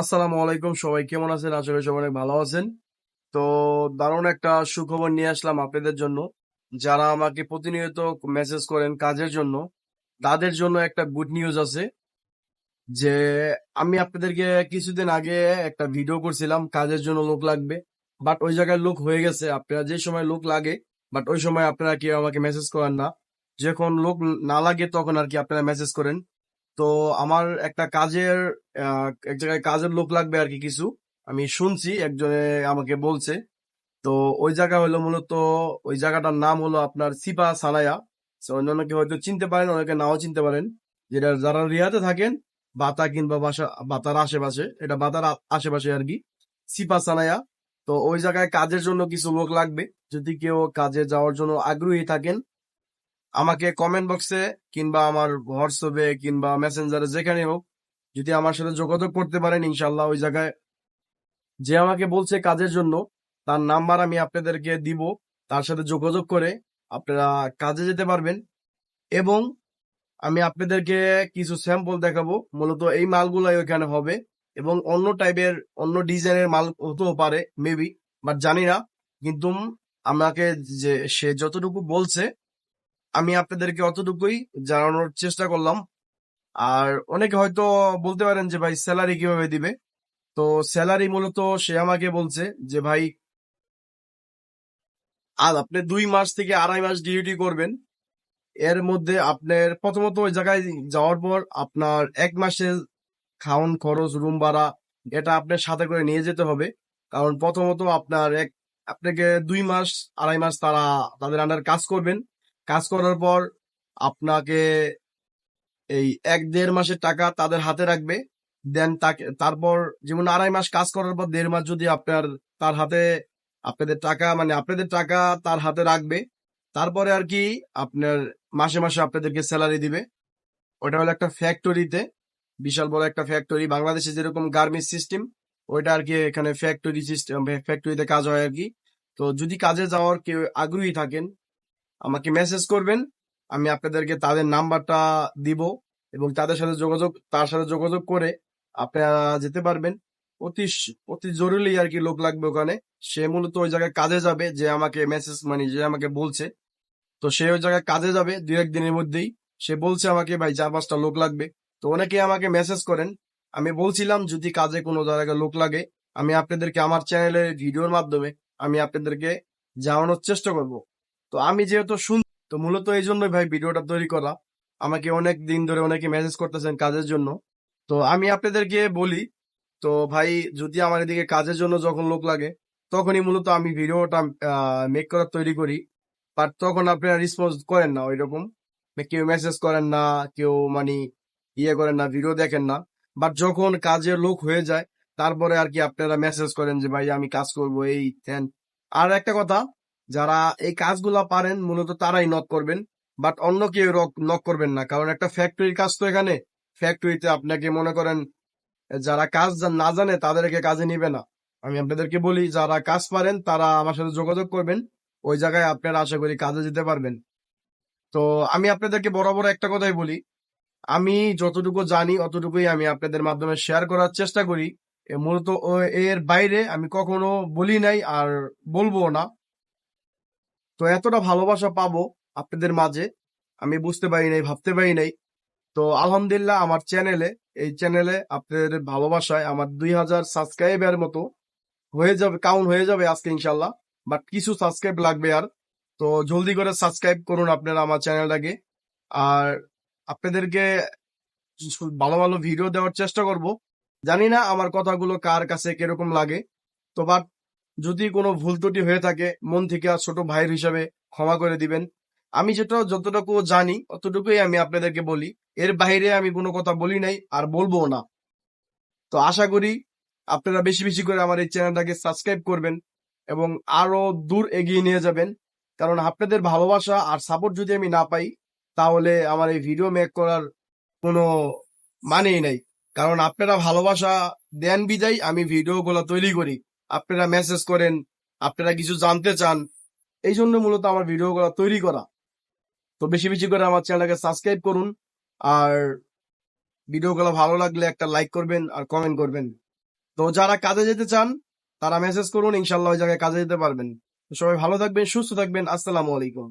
আসসালামু আলাইকুম, সবাই কেমন আছেন? করি সবাই অনেক ভালো আছেন। তো দারুণ একটা সুখবর নিয়ে আসলাম আপনাদের জন্য। যারা আমাকে প্রতিনিয়ত মেসেজ করেন কাজের জন্য, তাদের জন্য একটা গুড নিউজ আছে যে, আমি আপনাদেরকে কিছুদিন আগে একটা ভিডিও করছিলাম, কাজের জন্য লোক লাগবে। বাট ওই জায়গায় লোক হয়ে গেছে। আপনারা যে সময় লোক লাগে বাট ওই সময় আপনারা কেউ আমাকে মেসেজ করেন না। যখন লোক না লাগে, তখন আর কি আপনারা মেসেজ করেন। তো আমার একটা কাজের এক জায়গায় কাজের লোক লাগবে আর কি কিছু। আমি শুনছি, একজনে আমাকে বলছে। তো ওই জায়গা হলো মূলত, ওই জায়গাটার নাম হলো আপনার সিপা সানায়া অন্যান্যকে হয়তো চিনতে পারেন, অনেকে নাও চিনতে পারেন। যেটা যারা রিয়াতে থাকেন, বাতা কিংবা বাসা, বাতার আশেপাশে, এটা বাতার আশেপাশে আর কি, সিপা সানায়া তো ওই জায়গায় কাজের জন্য কিছু লোক লাগবে। যদি কেউ কাজে যাওয়ার জন্য আগ্রহী থাকেন আমাকে কমেন্ট বক্সে কিংবা আমার হোয়াটসঅ্যাপে কিংবা মেসেঞ্জারে যেখানে হোক, যদি আমার সাথে যোগাযোগ করতে পারেন ইনশাল্লাহ ওই জায়গায়। যে আমাকে বলছে কাজের জন্য, তার নাম্বার আমি আপনাদেরকে দিব, তার সাথে যোগাযোগ করে আপনারা কাজে যেতে পারবেন। এবং আমি আপনাদেরকে কিছু স্যাম্পল দেখাবো, মূলত এই মালগুলাই ওখানে হবে। এবং অন্য টাইপের অন্য ডিজাইনের মাল হতেও পারে মেবি বাট জানি না। কিন্তু আমাকে যে, সে যতটুকু বলছে আমি আপনাদেরকে অতটুকুই জানানোর চেষ্টা করলাম। আর অনেকে হয়তো বলতে পারেন যে, ভাই স্যালারি কীভাবে দিবে? তো স্যালারি মূলত সে আমাকে বলছে যে, ভাই আর আপনি দুই মাস থেকে আড়াই মাস ডিউটি করবেন। এর মধ্যে আপনার প্রথমত ওই জায়গায় যাওয়ার পর আপনার এক মাসের খাওয়ান খরচ রুম ভাড়া, এটা আপনার সাথে করে নিয়ে যেতে হবে। কারণ প্রথমত আপনার এক, আপনাকে দুই মাস, আড়াই মাস তারা, তাদের আন্ডার কাজ করবেন। কাজ করার পর আপনাকে এই এক দেড় মাসের টাকা তাদের হাতে রাখবে। দেন তাকে, তারপর যেমন আড়াই মাস কাজ করার পর দেড় মাস যদি আপনার, তার হাতে আপনাদের টাকা মানে আপনাদের টাকা তার হাতে রাখবে, তারপরে আর কি আপনার মাসে মাসে আপনাদেরকে স্যালারি দিবে। ওটা হলো একটা ফ্যাক্টরিতে বিশাল বড় একটা ফ্যাক্টরি বাংলাদেশে যেরকম গার্মেন্টস সিস্টেম ওইটা আর কি এখানে ফ্যাক্টরি সিস্টেম ফ্যাক্টরিতে কাজ হয় আর কি। তো যদি কাজে যাওয়ার কেউ আগ্রহী থাকেন আমাকে মেসেজ করবেন, আমি আপনাদেরকে তাদের নাম্বারটা দিব এবং তাদের সাথে যোগাযোগ, তার সাথে যোগাযোগ করে আপনারা যেতে পারবেন। অতি অতি জরুরি আর কি লোক লাগবে ওখানে। সে মূলত ওই জায়গায় কাজে যাবে, যে আমাকে মেসেজ মানে যে আমাকে বলছে। তো সে ওই জায়গায় কাজে যাবে দু একদিনের মধ্যেই। সে বলছে আমাকে, ভাই, চার পাঁচটা লোক লাগবে। তো অনেকে আমাকে মেসেজ করেন। আমি বলছিলাম, যদি কাজে কোনো জায়গায় লোক লাগে, আমি আপনাদেরকে আমার চ্যানেলের ভিডিওর মাধ্যমে আমি আপনাদেরকে জানানোর চেষ্টা করব। তো আমি যেহেতু শুন তো মূলত এই জন্যই ভাই ভিডিওটা তৈরি করা। আমাকে অনেক দিন ধরে অনেকে মেসেজ করতেছেন কাজের জন্য। তো আমি আপনাদেরকে বলি, তো ভাই যদি আমার এদিকে কাজের জন্য যখন লোক লাগে, তখনই মূলত আমি ভিডিওটা মেক করার তৈরি করি। বাট তখন আপনারা রেসপন্স করেন না ওইরকম। কেউ মেসেজ করেন না, কেউ মানে ইয়ে করেন না ভিডিও দেখেন না। বাট যখন কাজের লোক হয়ে যায়, তারপরে আর কি আপনারা মেসেজ করেন যে, ভাই, আমি কাজ করব, এই তেন আর একটা কথা যারা এই কাজগুলা পারেন, মূলত তারাই নক করবেন বাট অন্য কেউ নক করবেন না। কারণ একটা ফ্যাক্টরির কাজ তো এখানে। ফ্যাক্টরিতে আপনাকে মনে করেন, যারা কাজ না জানে তাদেরকে কাজে নিবে না। আমি আপনাদেরকে বলি, যারা কাজ পারেন, তারা আমার সাথে যোগাযোগ করবেন। ওই জায়গায় আপনারা আশা করি কাজে যেতে পারবেন। তো আমি আপনাদেরকে বরাবর একটা কথাই বলি। আমি যতটুকু জানি, অতটুকুই আমি আপনাদের মাধ্যমে শেয়ার করার চেষ্টা করি। মূলত এর বাইরে আমি কখনো বলি নাই আর বলব না। তো এতটা ভালোবাসা পাবো আপনাদের মাঝে, আমি বুঝতে পারি নাই, ভাবতে পারি নাই। তো আলহামদুলিল্লাহ আমার চ্যানেলে, এই চ্যানেলে আপনাদের ভালোবাসায় আমার দুই হাজার সাবস্ক্রাইবার মতো হয়ে যাবে কাউন্ট হয়ে যাবে আজকে ইনশাল্লাহ বাট কিছু সাবস্ক্রাইব লাগবে আর। তো জলদি করে সাবস্ক্রাইব করুন আপনারা আমার চ্যানেলটাকে। আর আপনাদেরকে ভালো ভালো ভিডিও দেওয়ার চেষ্টা করব। জানি না আমার কথাগুলো কার কাছে কীরকম লাগে, তো বাট যদি কোনো ভুল ত্রুটি হয়ে থাকে, মন থেকে আর ছোট ভাইয়ের হিসাবে ক্ষমা করে দিবেন। আমি যেটা যতটুকু জানি, অতটুকুই আমি আপনাদেরকে বলি। এর বাইরে আমি কোনো কথা বলি নাই আর বলব না। তো আশা করি আপনারা বেশি বেশি করে আমার এই চ্যানেলটাকে সাবস্ক্রাইব করবেন এবং আরও দূর এগিয়ে নিয়ে যাবেন। কারণ আপনাদের ভালোবাসা আর সাপোর্ট যদি আমি না পাই, তাহলে আমার এই ভিডিও মেক করার কোনো মানেই নাই। কারণ আপনারা ভালোবাসা দেন বিদায়, আমি ভিডিওগুলো তৈরি করি। আপনারা মেসেজ করেন, আপনারা কিছু জানতে চান, এই জন্য মূলত আমার ভিডিও করা তৈরি করা। তো বেশি বেশি করে আমার চ্যানেলটাকে সাবস্ক্রাইব করুন, আর ভিডিও ভিডিওগুলো ভালো লাগলে একটা লাইক করবেন আর কমেন্ট করবেন। তো যারা কাজে যেতে চান, তারা মেসেজ করুন ইনশাল্লাহ ওই জায়গায় কাজে যেতে পারবেন। সবাই ভালো থাকবেন, সুস্থ থাকবেন, আসসালামু আলাইকুম।